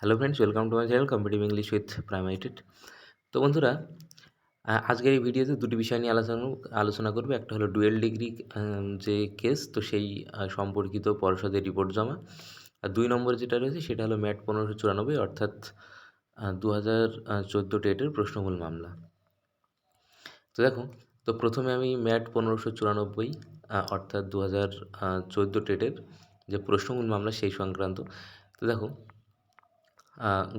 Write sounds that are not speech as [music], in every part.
Hello friends welcome to my channel competitive English with প্রাইমাইটেড তো বন্ধুরা আজকের এই ভিডিওতে দুটি বিষয় নিয়ে আলোচনা আলোচনা করবে। একটা হলো ডুয়েল ডিগ্রি যে কেস তো সেই সম্পর্কিত পর্ষদের রিপোর্ট জমা। আর দুই নম্বর যেটা রয়েছে, সেটা হলো ম্যাট পনেরোশো চুরানব্বই, অর্থাৎ দু হাজার চোদ্দ টেটের প্রশ্নমূল মামলা। তো দেখো, তো প্রথমে আমি ম্যাট পনেরোশো চুরানব্বই অর্থাৎ দু হাজার চোদ্দ টেটের যে প্রশ্নমূল মামলা, সেই সংক্রান্ত। তো দেখো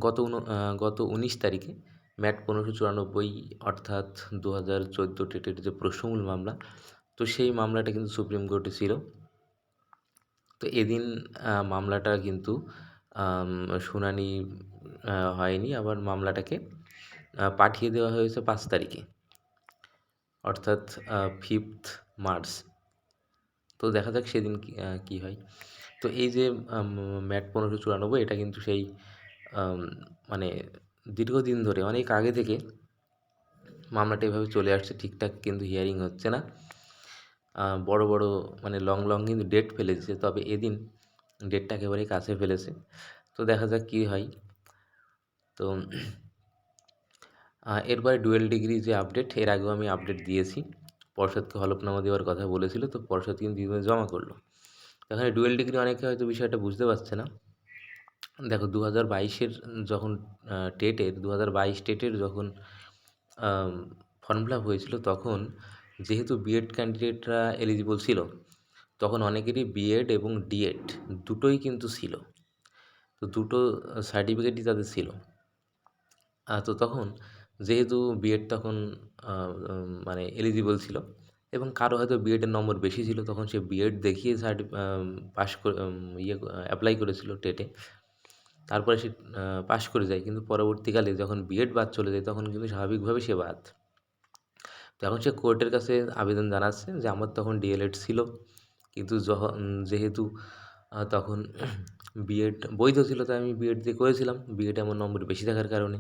গত গত উনিশ তারিখে ম্যাট পনেরোশো চুরানব্বই অর্থাৎ দু হাজার চোদ্দ টেটের যে প্রশ্নমূল মামলা, তো সেই মামলাটা কিন্তু সুপ্রিম কোর্টে ছিল। তো এদিন মামলাটা কিন্তু শুনানি হয়নি। আবার মামলাটাকে পাঠিয়ে দেওয়া হয়েছে পাঁচ তারিখে, অর্থাৎ ফিফথ মার্চ। তো দেখা যাক সেদিন কি হয়। তো এই যে ম্যাট পনেরোশো চুরানব্বই, এটা কিন্তু সেই মানে দীর্ঘদিন ধরে অনেক আগে থেকে মামলাটা এভাবে চলে আসছে, ঠিকঠাক কিন্তু হিয়ারিং হচ্ছে না। বড় বড় মানে লং লং কিন্তু ডেট ফেলে দিচ্ছে তবে এদিন ডেটটা একেবারেই কাছে ফেলেছে। তো দেখা যাক কী হয়। তো এরপরে ডুয়েল ডিগ্রি যে আপডেট এর আগেও আমি আপডেট দিয়েছি। পর্ষদকে হলফনামা দেওয়ার কথা বলেছিল, তো পর্ষদ কিন্তু জমা করল। এখানে ডুয়েল ডিগ্রি অনেকে হয়তো বিষয়টা বুঝতে পারছে না। দেখো দু হাজার বাইশের যখন টেটের দু হাজার বাইশ টেটের যখন ফর্ম ফিল আপ হয়েছিল তখন যেহেতু বিএড ক্যান্ডিডেটরা এলিজিবল ছিল, তখন অনেকেরই বিএড এবং ডিএড দুটোই কিন্তু ছিল। তো দুটো সার্টিফিকেটই তাদের ছিল। তো তখন যেহেতু বিএড তখন মানে এলিজিবল ছিল এবং কারও হয়তো বিএডের নম্বর বেশি ছিল, তখন সে বিএড দেখিয়ে সার্টি পাস করে ইয়ে অ্যাপ্লাই করেছিল টেটে তারপরে সে পাশ করে যায়। কিন্তু পরবর্তীকালে যখন বিএড বাদ চলে যায়, তখন কিন্তু স্বাভাবিকভাবে সে বাদ। তো এখন সে কোর্টের কাছে আবেদন জানাচ্ছে যে, আমার তখন ডিএলএড ছিল। কিন্তু যেহেতু তখন [clears throat] বিএড বৈধ ছিল, তাই আমি বিএড দিয়ে করেছিলাম। বিএড আমার নম্বর বেশি থাকার কারণে।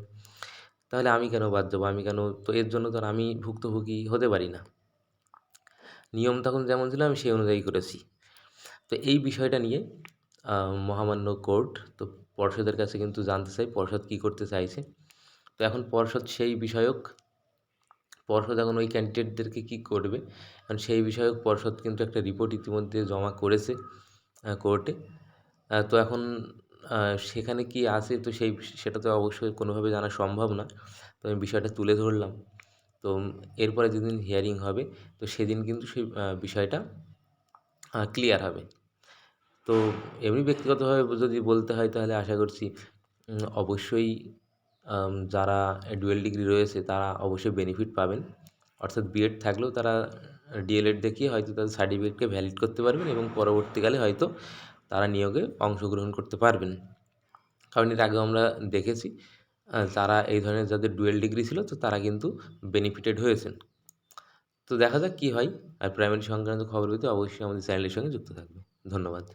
তাহলে আমি কেন বাদ যাব আমি কেন, তো এর জন্য তো আমি ভুক্তভোগী হতে পারি না। নিয়ম তখন যেমন ছিল, আমি সেই অনুযায়ী করেছি। তো এই বিষয়টা নিয়ে মহামান্য কোর্ট, তো পর্ষদের কাছে কিন্তু জানতে চাই, পর্ষদ কী করতে চাইছে। তো এখন পর্ষদ সেই বিষয়ক, পর্ষদ এখন ওই ক্যান্ডিডেটদেরকে কী করবে? কারণ সেই বিষয়ক পর্ষদ কিন্তু একটা রিপোর্ট ইতিমধ্যে জমা করেছে কোর্টে তো এখন সেখানে কি আছে তো সেই সেটা তো অবশ্যই কোনোভাবে জানা সম্ভব না। তো আমি বিষয়টা তুলে ধরলাম। তো এরপরে যেদিন হিয়ারিং হবে, তো সেদিন কিন্তু সেই বিষয়টা ক্লিয়ার হবে। তো এমনি ব্যক্তিগতভাবে যদি বলতে হয় তাহলে আশা করছি অবশ্যই যারা ডুয়েল ডিগ্রি রয়েছে তারা অবশ্যই বেনিফিট পাবেন। অর্থাৎ বিএড থাকলেও তারা ডিএলএড দেখিয়ে হয়তো তাদের সার্টিফিকেটকে ভ্যালিড করতে পারবেন এবং পরবর্তীকালে হয়তো তারা নিয়োগে অংশগ্রহণ করতে পারবেন। কারণ এর আগেও আমরা দেখেছি তারা এই ধরনের যাদের ডুয়েল ডিগ্রি ছিল তো তারা কিন্তু বেনিফিটেড হয়েছেন। তো দেখা যাক কী হয়, আর প্রাইমারি সংক্রান্ত খবর পেতে অবশ্যই আমাদের চ্যানেলের সঙ্গে যুক্ত থাকবে। ধন্যবাদ।